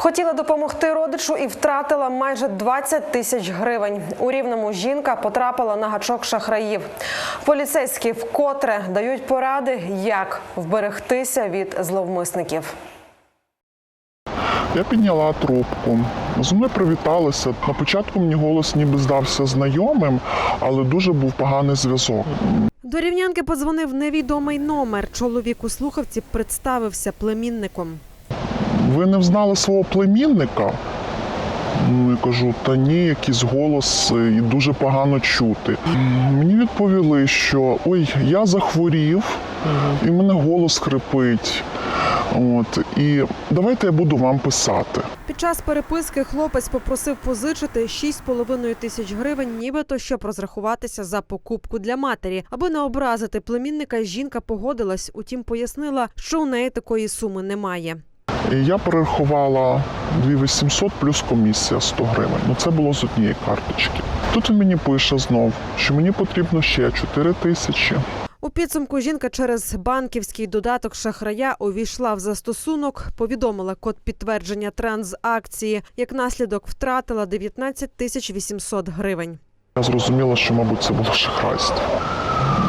Хотіла допомогти родичу і втратила майже 20 тисяч гривень. У рівному жінка потрапила на гачок шахраїв. Поліцейські вкотре дають поради, як вберегтися від зловмисників. Я підняла трубку. Зі мною привіталися. На початку мені голос ніби здався знайомим, але дуже був поганий зв'язок. До рівнянки подзвонив невідомий номер. Чоловік у слухавці представився племінником. Ви не взнали свого племінника? Ну, я кажу, та ні, якийсь голос е, і дуже погано чути. Мені відповіли, що ой, я захворів, і в мене голос хрипить. От, і давайте я буду вам писати. Під час переписки хлопець попросив позичити 6,5 тисяч гривень, нібито щоб розрахуватися за покупку для матері. Аби не образити племінника, жінка погодилась, утім пояснила, що у неї такої суми немає. І я перерахувала 2800 плюс комісія 100 гривень. Ну це було з однієї карточки. Тут він мені пише знов, що мені потрібно ще 4 тисячі. У підсумку жінка через банківський додаток шахрая увійшла в застосунок, повідомила код підтвердження транзакції. Як наслідок втратила 19 тисяч 800 гривень. Я зрозуміла, що, мабуть, це було шахрайство.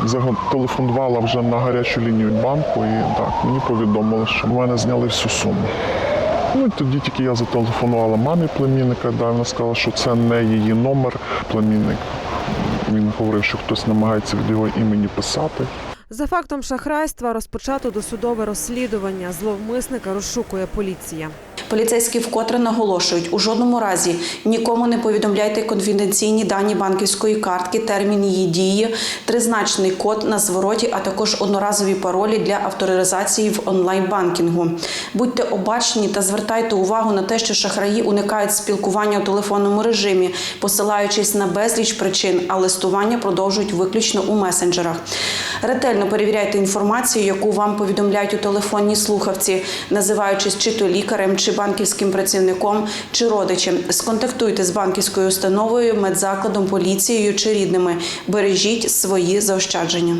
Зателефонувала вже на гарячу лінію банку і так мені повідомили, що в мене зняли всю суму. Ну і тоді тільки я зателефонувала мамі племінника, да, вона сказала, що це не її номер племінник. Він говорив, що хтось намагається від його імені писати. За фактом шахрайства розпочато досудове розслідування. Зловмисника розшукує поліція. Поліцейські вкотре наголошують, у жодному разі нікому не повідомляйте конфіденційні дані банківської картки, термін її дії, тризначний код на звороті, а також одноразові паролі для авторизації в онлайн-банкінгу. Будьте обачні та звертайте увагу на те, що шахраї уникають спілкування у телефонному режимі, посилаючись на безліч причин, а листування продовжують виключно у месенджерах. Ретельно перевіряйте інформацію, яку вам повідомляють у телефонній слухавці, називаючись чи то лікарем, чи банківським працівником, чи родичем. Сконтактуйте з банківською установою, медзакладом, поліцією чи рідними. Бережіть свої заощадження.